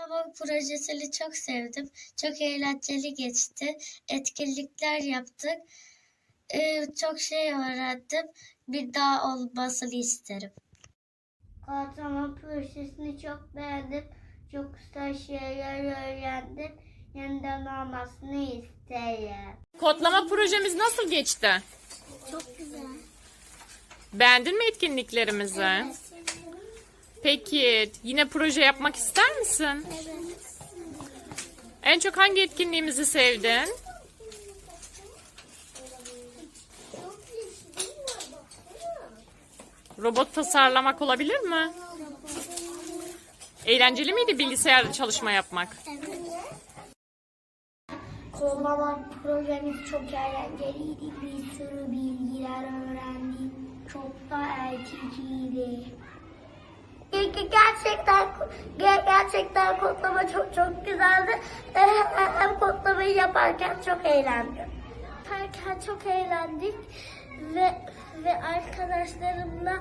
Hava projesini çok sevdim. Çok eğlenceli geçti. Etkinlikler yaptık. Ee, çok şey öğrendim. Bir daha olmasını isterim. Kodlama projesini çok beğendim. Çok güzel şeyler öğrendim. Yeniden olmasını isterim. Kodlama projemiz nasıl geçti? Çok güzel. Beğendin mi etkinliklerimizi? Peki yine proje yapmak ister misin? En çok hangi etkinliğimizi sevdin? Robot tasarlamak olabilir mi? Eğlenceli miydi bilgisayarda çalışma yapmak? Kodlama projemiz çok eğlenceliydi. Bir sürü bilgiler öğrendik. Çok da eğlenceli. Gerçekten ger- gerçekten kodlama çok çok güzeldi. Ee, Hem kodlamayı yaparken çok eğlendim. Yaparken çok eğlendik ve ve arkadaşlarımla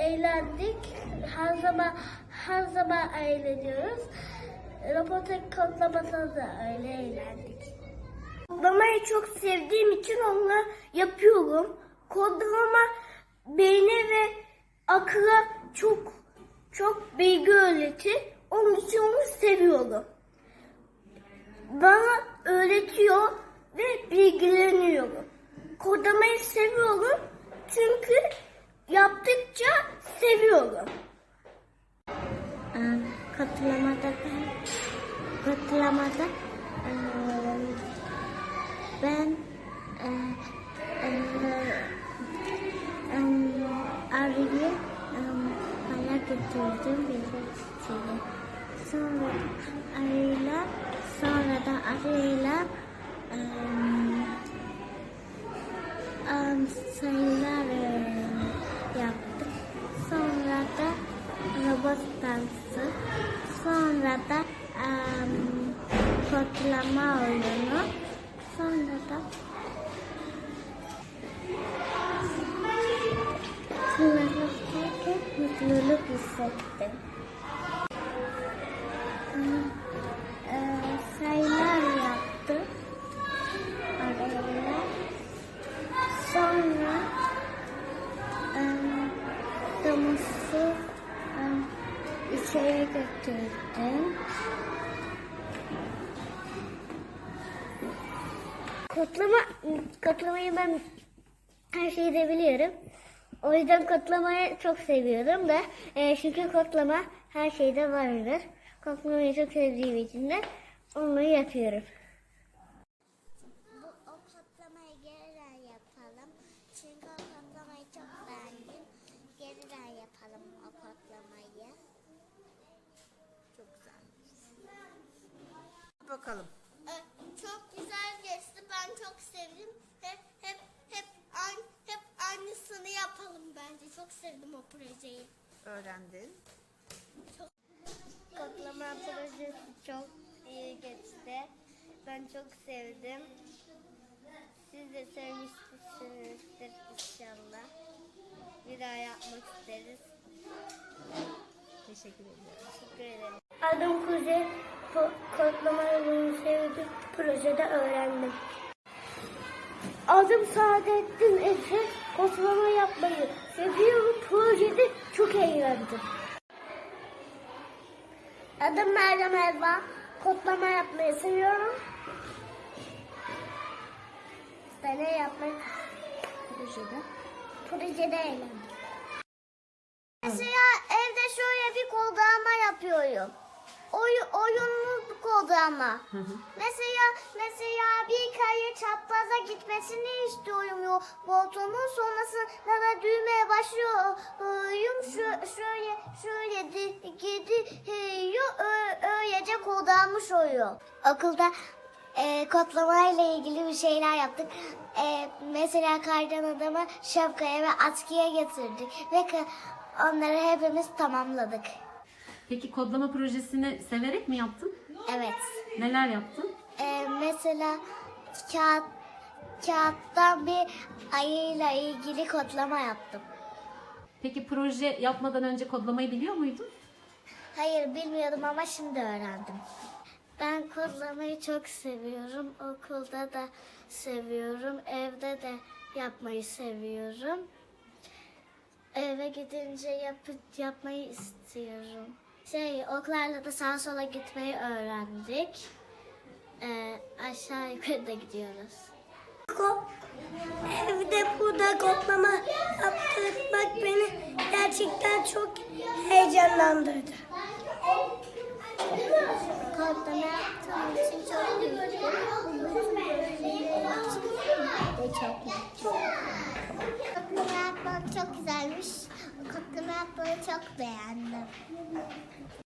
eğlendik. Her zaman her zaman eğleniyoruz. Robotik kodlamasında da öyle eğlendik. Kodlamayı çok sevdiğim için onu yapıyorum. Kodlama beyne ve akıla çok çok bilgi öğretir. Onun için onu seviyorum. Bana öğretiyor ve bilgileniyorum. Kodlamayı seviyorum çünkü yaptıkça seviyorum. Katlamada ben katlamada eee, ben götürdüm bir şeyi. Sonra arıyla sonra da arıyla em, sayılar yaptık. Sonra da robot dansı. Sonra da em, kodlama oyunu. Sonra da mutluluk hissettim. Eee, sayılar yaptım. Arayla. Sonra eee, domuzu eee, içeri götürdüm. Kodlama, kodlamayı ben her şeyi de biliyorum. O yüzden kodlamayı çok seviyorum da e, çünkü kodlama her şeyde vardır. Kodlamayı çok sevdiğim için de onu yapıyorum. Bu o kodlamayı geriden yapalım. Çünkü o kodlamayı çok beğendim. Geriden yapalım o kodlamayı. Çok güzel. Bakalım. Çok güzel geçti. Ben çok sevdim. Çok sevdim o projeyi. Öğrendin. Kodlama projesi çok iyi geçti. Ben çok sevdim. Siz de sevmişsinizdir inşallah. Bir daha yapmak isteriz. Teşekkür ediyorum. Teşekkür ederim. Adım Kuzey. Kodlama yolunu sevdim. Projede öğrendim. Adım Saadettin Efe. Kodlama yapmayı seviyorum. Projede çok eğlendim. Adım Meryem Elva. Kodlama yapmayı seviyorum. Deney yapmayı projede. Projede eğlendim. Mesela evde şöyle bir kodlama yapıyorum. Oy, oyunlu kodlama. Mesela mesela bir kare çapraza gitmesini istiyorum yo- botumun sonrasında da düğmeye başlıyorum. Şu, şöyle şöyle di- gidiyor öylece kodlanmış oluyor. Okulda e, kodlamayla ilgili bir şeyler yaptık. E, mesela kardan adamı şapkaya ve askıya getirdik ve onları hepimiz tamamladık. Peki kodlama projesini severek mi yaptın? Evet. Neler yaptın? E, mesela kağıt kağıttan bir ayıyla ilgili kodlama yaptım. Peki proje yapmadan önce kodlamayı biliyor muydun? Hayır bilmiyordum ama şimdi öğrendim. Ben kodlamayı çok seviyorum. Okulda da seviyorum. Evde de yapmayı seviyorum. Eve gidince yap yapmayı istiyorum. Şey, oklarla da sağa sola gitmeyi öğrendik. Ee, aşağı yukarı da gidiyoruz. Evde burada kodlama yaptırmak beni gerçekten çok heyecanlandırdı. Kodlama yaptığım için çok mutluyum. Kodlama yapmak çok güzelmiş. Yapmayı çok beğendim.